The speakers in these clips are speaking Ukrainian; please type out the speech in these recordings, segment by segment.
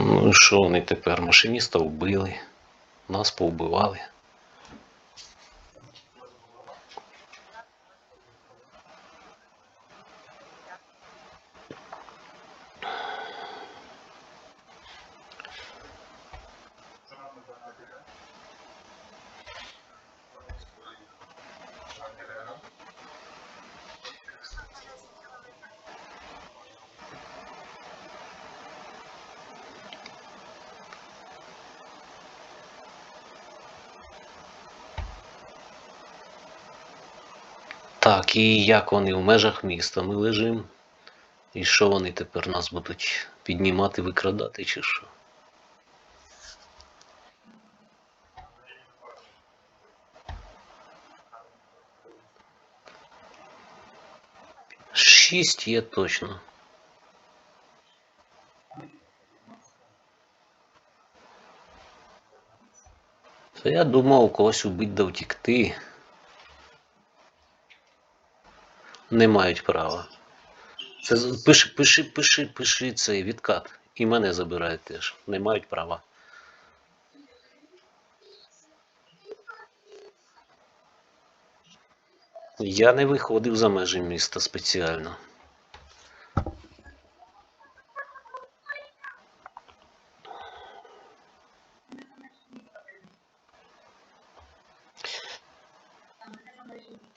Ну і що вони тепер? Машиніста вбили, нас повбивали. Так, і як вони в межах міста ми лежимо? І що вони тепер нас будуть піднімати, викрадати чи що? Шість є точно. Це я думав когось убити да втікти. Не мають права. Це пиши, пиши, пиши, пиши цей відкат. І мене забирають теж. Не мають права. Я не виходив за межі міста спеціально.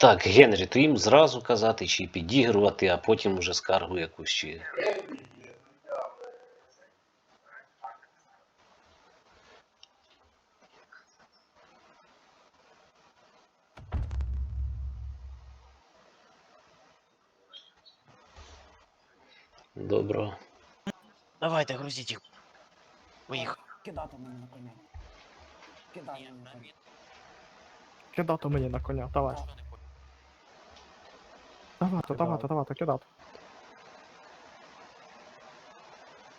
Так, Генрі, то їм зразу казати чи підігрувати, а потім уже скаргу якусь чи. Добро. Давайте, грузіть їх. Поїхали. Кидати мене на коня. Кидай мене на коня. Кидати мені на коня, давай. Давайте, давайте, давайте, кидати.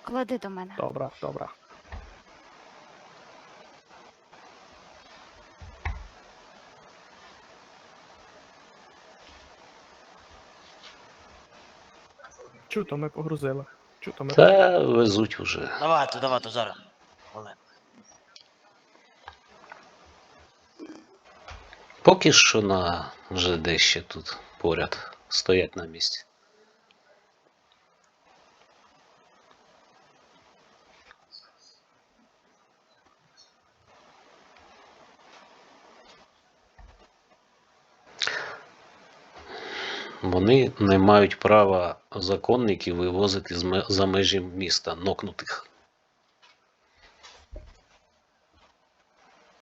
Клади до мене. Добре, добре. Чуто ми погрузили. Чуто ми. Та везуть уже. Давайте, давайте, зараз. Олег. Поки що на ЖД ще тут поряд стоять на місці. Вони не мають права законників вивозити за межі міста, нокнутих.